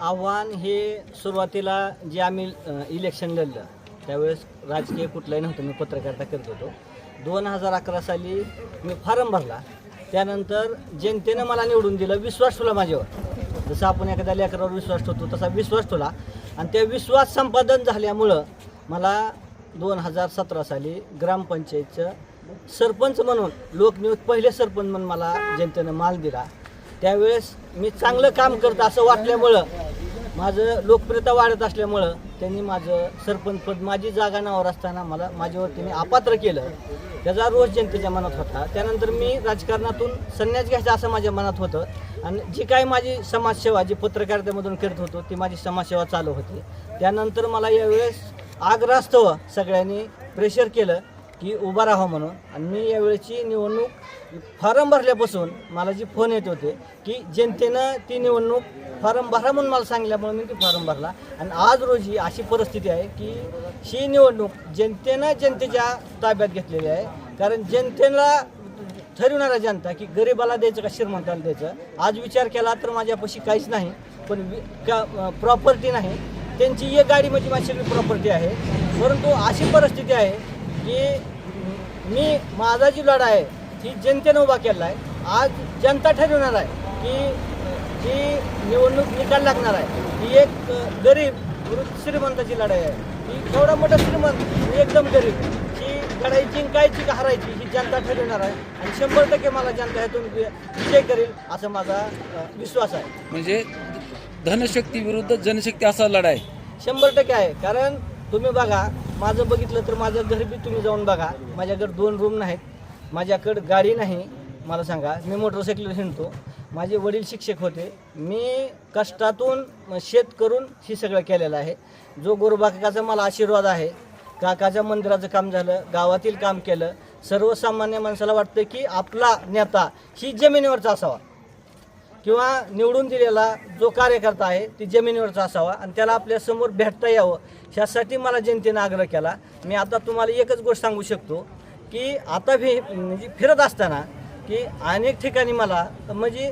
आव्हान हे सुरुवातीला जे आम्ही इलेक्शन लढलं त्यावेळेस राजकीय कुठलंही नव्हतं मी पत्रकारिता करत होतो. दोन हजार अकरा साली मी फॉर्म भरला. त्यानंतर जनतेनं मला निवडून दिलं विश्वास ठेवला माझ्यावर. जसं आपण एखाद्या लेकरावर विश्वास ठेवतो तसा विश्वास ठेवला. आणि त्या विश्वास संपादन झाल्यामुळं मला दोन हजार सतरा साली ग्रामपंचायतचं सरपंच म्हणून लोकनियुक्त पहिले सरपंच म्हणून मला जनतेनं माल दिला. त्यावेळेस मी चांगलं काम करत असं वाटल्यामुळं माझं लोकप्रियता वाढत असल्यामुळं त्यांनी माझं सरपंच पद माझी जागा नावावर असताना मला माझ्यावर त्यांनी अपात्र केलं. त्याचा रोज जनतेच्या मनात होता. त्यानंतर मी राजकारणातून संन्यास घ्यायचा असं माझ्या मनात होतं. आणि जी काही माझी समाजसेवा जी पत्रकारितेमधून करत होतो ती माझी समाजसेवा चालू होती. त्यानंतर मला यावेळेस आग्रहास्तव सगळ्यांनी प्रेशर केलं. की उभा राहा म्हणून. आणि मी यावेळेची निवडणूक फॉर्म भरल्यापासून मला जी फोन येत होते की जनतेनं ती निवडणूक फॉर्म भरा म्हणून मला सांगितल्यामुळे मी ती फॉर्म भरला. आणि आज रोजी अशी परिस्थिती आहे की ही निवडणूक जनतेनं जनतेच्या ताब्यात घेतलेली आहे. कारण जनतेला ठरवणारा जनता की गरिबाला द्यायचं का श्रीमंताला द्यायचं? आज विचार केला तर माझ्यापाशी काहीच नाही पण का प्रॉपर्टी नाही. त्यांची एक गाडी म्हणजे माझी प्रॉपर्टी आहे. परंतु अशी परिस्थिती आहे की मी माझा जी लढा आहे ही जनतेनं उभा केला आहे. आज जनता ठरवणार आहे की जी निवडणूक निकाल लागणार आहे ही एक गरीब विरुद्ध श्रीमंताची लढाई आहे. ही एवढा मोठा श्रीमंत एकदम गरीब ही लढाई जिंकायची का हरायची ही जनता ठरवणार आहे. आणि शंभर टक्के मला जनता ह्यातून विजय करेल असा माझा विश्वास आहे. म्हणजे धनशक्ती विरुद्ध जनशक्ती असा लढाई. शंभर टक्के आहे. कारण तुम्ही बघा माझं बघितलं तर माझं घर बी तुम्ही जाऊन बघा. माझ्याकडे दोन रूम नाहीत. माझ्याकडं गाडी नाही. मला सांगा मी मोटरसायकल हिंडतो. माझे वडील शिक्षक होते. मी कष्टातून शेत करून हे सगळं केलेलं आहे. जो गोरबाकाचा मला आशीर्वाद आहे काकाच्या मंदिराचं काम झालं गावातील काम केलं सर्वसामान्य माणसाला वाटतं की आपला नेता ही जमिनीवरचा असावा. किंवा निवडून दिलेला जो कार्यकर्ता आहे ती जमिनीवरचा असावा आणि त्याला आपल्यासमोर भेटता यावं ह्यासाठी मला जनतेनं आग्रह केला. मी आता तुम्हाला एकच गोष्ट सांगू शकतो की आता भी म्हणजे फिरत असताना की अनेक ठिकाणी मला म्हणजे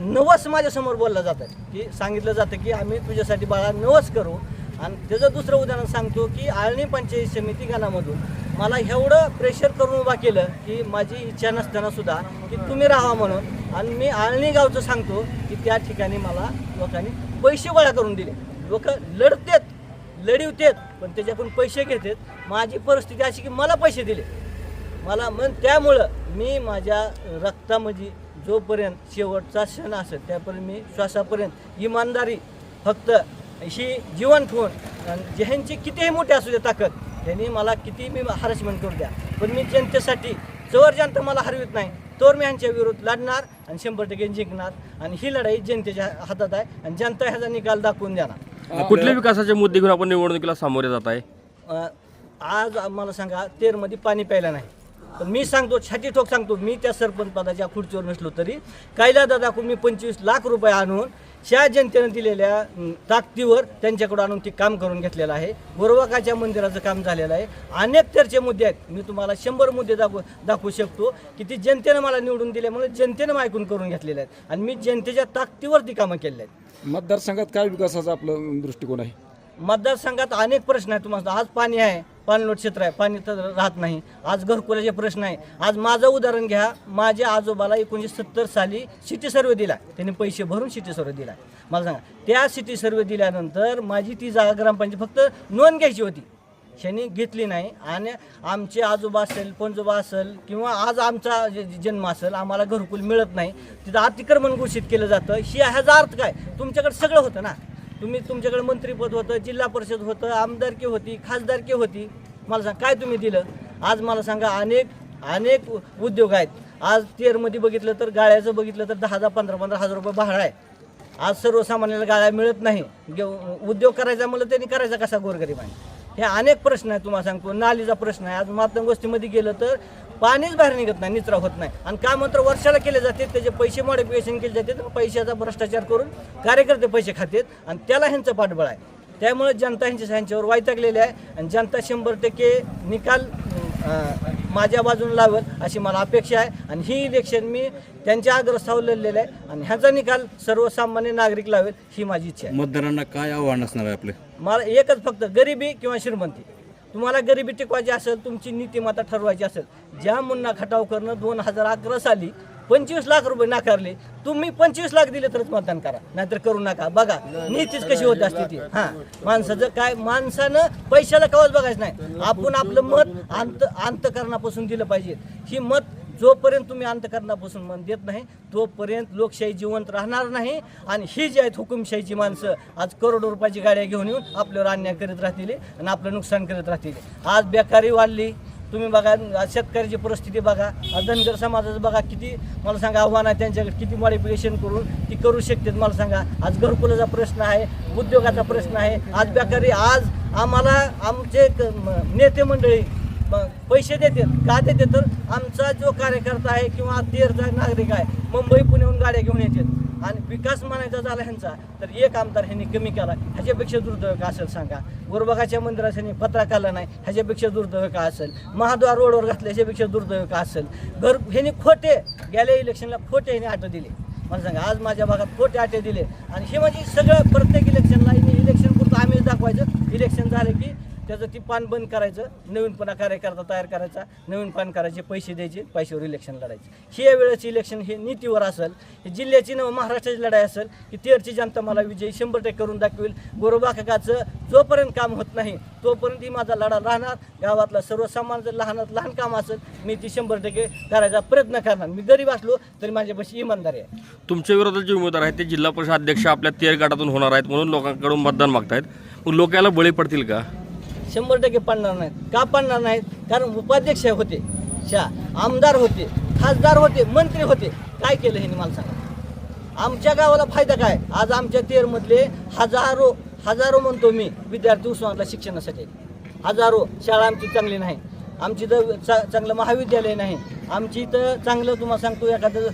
नवस माझ्यासमोर बोललं जातं की सांगितलं जातं की आम्ही तुझ्यासाठी बाळा नवस करू. आणि त्याचं दुसरं उदाहरण सांगतो की आळणी पंचायत समिती गणामधून मला एवढं प्रेशर करून उभा केलं की माझी इच्छा नसताना सुद्धा की तुम्ही राहा म्हणून. आणि मी आळणी गावचं सांगतो की त्या ठिकाणी मला लोकांनी पैसे गोळा करून दिले. लोक लढतेत लढवतेत पण त्याच्याकडून पैसे घेतात. माझी परिस्थिती अशी की मला पैसे दिले. मला मग त्यामुळं मी माझ्या रक्तामध्ये जोपर्यंत शेवटचा क्षण असेल त्यापर्यंत मी श्वासापर्यंत इमानदारी फक्त ही जीवन ठेवून आणि ज्यांची कितीही मोठी असू दे ताकद त्यांनी मला किती मी हॅरेसमेंट करू द्या. पण मी जनतेसाठी जवळ जनता मला हरवित नाही तर मी यांच्या विरोध लढणार आणि शंभर टक्के जिंकणार. आणि ही लढाई जनतेच्या हातात आहे आणि जनता ह्याचा निकाल दाखवून देणार. कुठले विकासाचे मुद्दे घेऊन आपण निवडणुकीला सामोरे जात आहे? आज मला सांगा तेरमध्ये पाणी प्यायला नाही. पण मी सांगतो छाती ठोक सांगतो मी त्या सरपंच पदाच्या खुर्चीवर नसलो तरी. कायला दादाकडून मी पंचवीस लाख रुपये आणून ह्या जनतेनं दिलेल्या ताकदीवर त्यांच्याकडून आणून ते काम करून घेतलेलं आहे. गोरवाकाच्या मंदिराचं काम झालेलं आहे. अनेक चर्चे मुद्दे आहेत. मी तुम्हाला शंभर मुद्दे दाखवू दाखवू शकतो की ती जनतेनं मला निवडून दिल्यामुळे जनतेनं ऐकून करून घेतलेले आहेत. आणि मी जनतेच्या ताकदीवर ती कामं केलेली आहेत. मतदारसंघात काय विकासाचा आपलं दृष्टिकोन आहे? मतदारसंघात अनेक प्रश्न आहेत. तुम्हाला आज पाणी आहे. पाणलोट क्षेत्र आहे पाणी तर राहत नाही. आज घरकुलाचे प्रश्न आहे. आज माझं उदाहरण घ्या. माझ्या आजोबाला एकोणीसशे सत्तर साली सिटी सर्वे दिला. त्यांनी पैसे भरून सिटी सर्वे दिला. मला सांगा त्या सिटी सर्वे दिल्यानंतर माझी ती जागा ग्रामपंचायत फक्त नोंद घ्यायची होती. त्यांनी घेतली नाही. आणि आमचे आजोबा असेल पंजोबा असेल किंवा आज आमचा जन्म असेल आम्हाला घरकुल मिळत नाही. तिथं अतिक्रमण घोषित केलं जातं. ही ह्याचा अर्थ काय? तुमच्याकडे सगळं होतं ना. तुम्ही तुमच्याकडे मंत्रीपद होतं जिल्हा परिषद होतं आमदारकी होती खासदारकी होती. मला सांग काय तुम्ही दिलं? आज मला सांगा अनेक अनेक उ- उद्योग आहेत. आज तेरमध्ये बघितलं तर गाळ्याचं बघितलं तर दहा हजार पंधरा पंधरा हजार रुपये भाडा आहे. आज सर्वसामान्याला गाळ्या मिळत नाही. उद्योग करायचा म्हणलं त्यांनी करायचा कसा गोरगरिबाने? हे अनेक प्रश्न आहे तुम्हाला सांगतो. नालीचा प्रश्न आहे. आज मातंग गोष्टीमध्ये गेलं तर पाणीच बाहेर निघत नाही निचरा होत नाही. आणि काम मात्र वर्षाला केले जाते त्याचे पैसे मॉडिफिकेशन केले जाते पैशाचा भ्रष्टाचार करून कार्यकर्ते पैसे खातात आणि त्याला ह्यांचं पाठबळ आहे. त्यामुळे जनता ह्यांच्या ह्यांच्यावर वैतागलेली आहे आणि जनता शंभर टक्के निकाल माझ्या बाजूने लावल अशी मला अपेक्षा आहे. आणि ही इलेक्शन मी त्यांच्या आग्रस्थावर लढलेलं आहे आणि ह्याचा निकाल सर्वसामान्य नागरिक लावेल ही माझी इच्छा आहे. मतदारांना काय आव्हान असणार आहे आपले? मला एकच फक्त गरिबी किंवा श्रीमंती. तुम्हाला गरिबी टिकवायची असेल तुमची नीतिमत्ता ठरवायची असेल. ज्या मुन्ना खटाव करणं दोन हजार अकरा साली पंचवीस लाख रुपये नाकारले तुम्ही पंचवीस लाख दिले तरच मतदान करा. नाहीतर करू नका. बघा नीतीच कशी होत असते ती हा माणसाचं काय माणसानं पैशाला कवच बघायचं नाही. आपण आपलं मत अंत अंतकरणापासून दिलं पाहिजे. ही मत जोपर्यंत तुम्ही अंतकरणापासून मन देत नाही तोपर्यंत लोकशाही जिवंत राहणार नाही. आणि ही जी आहेत हुकुमशाहीची माणसं आज करोडो रुपयाची गाड्या घेऊन येऊन आपल्यावर अन्याय करीत राहतील आणि आपलं नुकसान करीत राहतील आज बेकारी वाढली. तुम्ही बघा शेतकऱ्याची परिस्थिती बघा. आज धनगर समाजाचं बघा किती मला सांगा आव्हान आहे त्यांच्याकडे. किती मॉडिफिकेशन करून ती करू शकते मला सांगा. आज घरकुलाचा प्रश्न आहे उद्योगाचा प्रश्न आहे. आज बेकारी आज आम्हाला आमचे नेते मंडळी मग पैसे देतात का देते तर आमचा जो कार्यकर्ता आहे किंवा तेरचा नागरिक आहे मुंबई पुण्याहून गाड्या घेऊन येतात आणि विकास म्हणायचा झाला ह्यांचा तर एक आमदार ह्यांनी कमी केला. ह्याच्यापेक्षा दुर्दैव का असेल सांगा. गुरुबागाच्या मंदिरात ह्यांनी पत्रा काढला नाही ह्याच्यापेक्षा दुर्दैव का असेल. महाद्वार रोडवर घातलं ह्याच्यापेक्षा दुर्दैव का असेल. घर ह्यांनी खोटे गेल्या इलेक्शनला खोटे ह्यांनी आटो दिले. मला सांगा आज माझ्या भागात खोटे आटे दिले. आणि हे म्हणजे सगळं प्रत्येक इलेक्शनला इलेक्शन पुरतं आम्हीच दाखवायचं. इलेक्शन झालं की त्याचं ती पान बंद करायचं नवीन पुन्हा कार्यकर्ता तयार करायचा नवीन पान करायचे पैसे द्यायचे पैशावर इलेक्शन लढायचं. ही या इलेक्शन हे नीतीवर असेल हे जिल्ह्याची नव महाराष्ट्राची लढाई असेल की तेरची जनता मला विजयी शंभर टक्के करून दाखवेल. गोरोबा काकाचं जोपर्यंत काम होत नाही तोपर्यंत ही माझा लढा राहणार. गावातला सर्वसामान्य लहानात लहान काम असेल मी ती शंभर टक्के करायचा प्रयत्न करणार. मी गरीब असलो तरी माझ्यापाशी इमानदारी आहे. तुमच्या विरोधात जे उमेदवार आहेत ते जिल्हा परिषद अध्यक्ष आपल्या तेर गटातून होणार आहेत म्हणून लोकांकडून मतदान मागतायत. मग लोक याला बळी पडतील का? शंभर टक्के पाडणार नाहीत. का पाडणार नाहीत? कारण उपाध्यक्ष होते शा आमदार होते खासदार होते मंत्री होते. काय केलं हे मला सांगा. आमच्या गावाला फायदा काय? आज आमच्या तेरमधले हजारो हजारो म्हणतो मी विद्यार्थी उस्मानातला शिक्षणासाठी. हजारो शाळा आमची चांगली नाही. आमची तर चा चांगलं महाविद्यालय नाही. आमची इथं चांगलं तुम्हाला सांगतो एखादं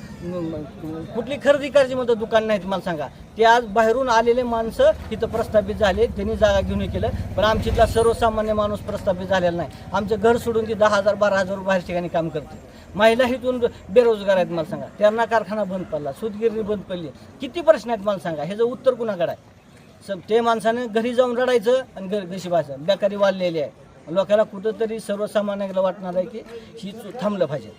कुठली खरेदी करायची म्हणतं दुकान नाहीत मला सांगा. ते आज बाहेरून आलेले माणसं इथं प्रस्थापित झाले त्यांनी जागा घेऊन हे केलं पण आमच्या इथला सर्वसामान्य माणूस प्रस्थापित झालेला नाही. आमचं घर सोडून ती दहा हजार बारा हजार बाहेर ठिकाणी काम करते. महिला इथून बेरोजगार आहेत मला सांगा. त्यांना कारखाना बंद पडला सुतगिरणी बंद पडली. किती प्रश्न आहेत मला सांगा. ह्याचं उत्तर कुणाकडे आहे? ते माणसाने घरी जाऊन रडायचं आणि घर गशिबायचं बेकारी वाढलेली आहे. लोकांना कुठंतरी सर्वसामान्याला वाटणार आहे की ही थांबलं पाहिजे.